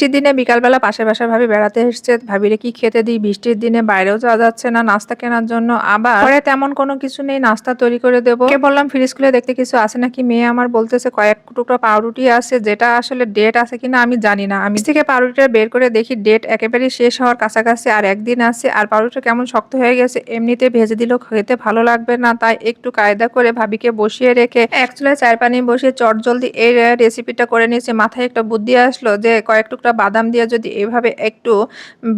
বৃষ্টির দিনে বিকালবেলা পাশে ভাবি বেড়াতে এসছে। ভাবিরে, কি খেতে দিই? বৃষ্টির দিনে বাইরেও যাওয়া যাচ্ছে না, নাস্তা কেনার জন্য। আবার ঘরে তেমন কোনো কিছু নেই, নাস্তা তৈরি করে দেবো। কে বললাম, ফ্রিজ খুলে দেখতে কিছু আছে নাকি? মেয়ে আমার বলতেছে, কয়েক টুকরো পাউরুটি আছে, যেটা আসলে ডেট আছে কিনা আমি জানি না। আমি থেকে পাউরুটিটা বের করে দেখি, ডেট একেবারে শেষ হওয়ার কাছাকাছি আর একদিন আছে। আর পাউরুটিটা কেমন শক্ত হয়ে গেছে, এমনিতে ভেজে দিলেও খেতে ভালো লাগবে না। তাই একটু কায়দা করে ভাবিকে বসিয়ে রেখে এক চুলায় চার পানি বসিয়ে চট জলদি এই রেসিপিটা করে নিয়েছে। মাথায় একটা বুদ্ধি আসলো যে, কয়েক টুকরা বাদাম দিয়ে যদি এভাবে একটু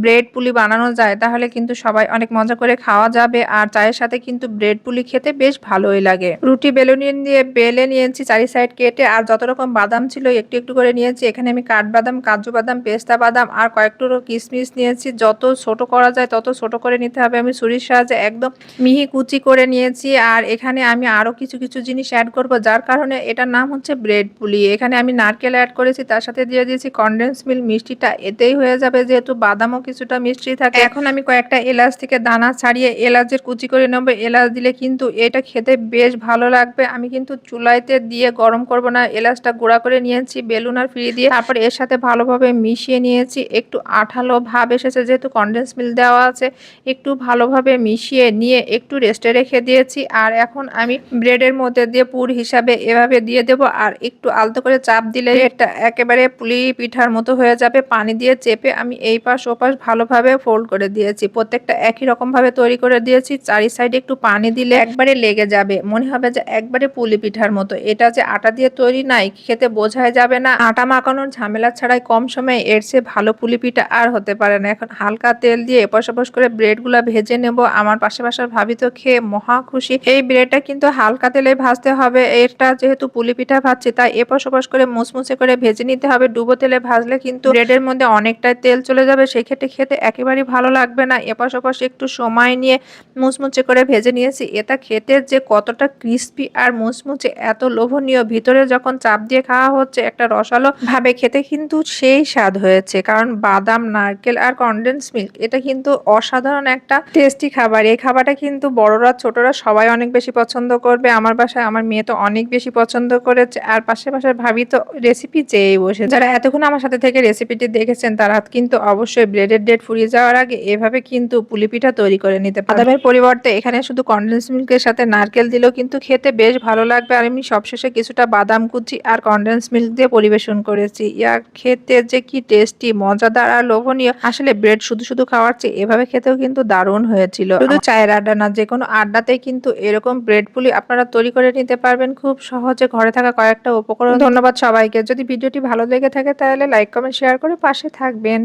ব্রেড পুলি বানানো যায়, তাহলে কিন্তু সবাই অনেক মজা করে খাওয়া যাবে। আর চায়ের সাথে কিন্তু ব্রেড পুলি খেতে বেশ ভালোই লাগে। রুটি বেলুনিয়ন দিয়ে বেলে নিয়েছি চারি সাইড কেটে, আর যত রকম বাদাম ছিল একটু একটু করে নিয়েছি। এখানে আমি কাঠবাদাম, কাজু বাদাম, পেস্তা বাদাম, আর কয়েকটু কিশমিশ নিয়েছি। যত ছোট করা যায় তত ছোট করে নিতে হবে। আমি ছুরির সাহায্যে একদম মিহি কুচি করে নিয়েছি। আর এখানে আমি আরও কিছু কিছু জিনিস অ্যাড করব, যার কারণে এটার নাম হচ্ছে ব্রেড পুলি। এখানে আমি নারকেল অ্যাড করেছি, তার সাথে দিয়ে দিয়েছি কনডেন্স মিল্ক মিষ্টিটা এতেই হয়ে যাবে, যেহেতু বাদামও কিছুটা মিষ্টি থাকে। এখন আমি কয়েকটা এলাচ থেকে দানা ছাড়িয়ে এলাচের কুচি করে নেব। এলাচ দিলে কিন্তু এটা খেতে বেশ ভালো লাগবে। আমি কিন্তু চুলাইতে দিয়ে গরম করব না, এলাচটা গুঁড়া করে নিয়েছি, বেলুন আর ফ্রি দিয়ে। তারপর এর সাথে ভালোভাবে মিশিয়ে নিয়েছি। একটু আঠালো ভাব এসেছে, যেহেতু কনডেন্স মিল দেওয়া আছে। একটু ভালোভাবে মিশিয়ে নিয়ে একটু রেস্টে রেখে দিয়েছি। আর এখন আমি ব্রেডের মধ্যে দিয়ে পুর হিসাবে এভাবে দিয়ে দেব। আর একটু আলতো করে চাপ দিলে এটা একেবারে পুলি পিঠার মতো হয়ে যাবে, পানি দিয়ে চেপে আমি এই পাশ ও পাশ ভালোভাবে ফোল্ড করে দিয়েছি। প্রত্যেকটা একই রকম ভাবে তৈরি করে দিয়েছি, চারি সাইডে একটু পানি দিলে একবারে লেগে যাবে। মনে হবে যে একবারে পুলি পিঠার মতো। এটা যে আটা দিয়ে তৈরি নাই, খেতে বোঝাই যাবে না। আটা মাখানোর ঝামেলা ছাড়াই কম সময়ে এর চেয়ে ভালো পুলি পিঠা আর হতে পারে না। এখন হালকা তেল দিয়ে এপাশ ওপাশ করে ব্রেডগুলো ভেজে নেব। আমার পাশে পাশে ভাবি তো খেয়ে মহা খুশি। এই ব্রেডটা কিন্তু হালকা তেলে ভাজতে হবে। এটা যেহেতু পুলি পিঠা ভাজছি, তাই এপাশ ওপাশ করে মুচমুচে করে ভেজে নিতে হবে। ডুবো তেলে ভাজলে কিন্তু ব্রেডের মধ্যে অনেকটাই তেল চলে যাবে, সেক্ষেত্রে খেতে একেবারেই ভালো লাগবে না। এপাশ ওপাশ একটু সময় নিয়ে মুচমুচে করে ভেজে নিয়েছি। এটা খেতে যে কতটা ক্রিস্পি আর মুচমুচে এত লোভনীয়, ভিতরে যখন চাপ দিয়ে খাওয়া হচ্ছে, একটা রসালো ভাবে খেতে কিন্তু সেই স্বাদ হয়েছে। কারণ বাদাম, নারকেল আর কনডেন্স মিল্ক এটা কিন্তু অসাধারণ একটা টেস্টি খাবার। এই খাবারটা কিন্তু বড়রা, ছোটরা সবাই অনেক বেশি পছন্দ করবে। আমার বাসায় আমার মেয়ে তো অনেক বেশি পছন্দ করেছে। আর পাশে পাশে ভাবি তো রেসিপি চেয়েই বসে। যারা এতক্ষণ আমার সাথে থেকে রেসিপিটি দেখেছেন তারা কিন্তু অবশ্যই ব্রেডের ডেট ফুরিয়ে যাওয়ার আগে এভাবে কিন্তু পুলি পিঠা তৈরি করে নিতে পারে বাদামের পরিবর্তে এখানে শুধু কনডেন্স মিল্কের সাথে নারকেল দিলেও কিন্তু খেতে বেশ ভালো লাগবে। আর আমি সবশেষে কিছুটা বাদাম কুচি আর কনডেন্স মিল্ক দিয়ে পরিবেশন করেছি। ইয়া খেতে যে কি টেস্টি মজাদার আর লোভনীয়। আসলে ব্রেড শুধু শুধু খাওয়ার চেয়ে এভাবে খেতেও কিন্তু দারুণ হয়েছিল। শুধু চায়ের আড্ডা না যে কোনো আড্ডাতেই কিন্তু এরকম ব্রেড পুলি আপনারা তৈরি করে নিতে পারবেন। খুব সহজে ঘরে থাকা কয়েকটা উপকরণ। ধন্যবাদ সবাইকে। যদি ভিডিওটি ভালো লেগে থাকে তাহলে লাইক কমেন্ট শেয়ার করে পাশে থাকবেন।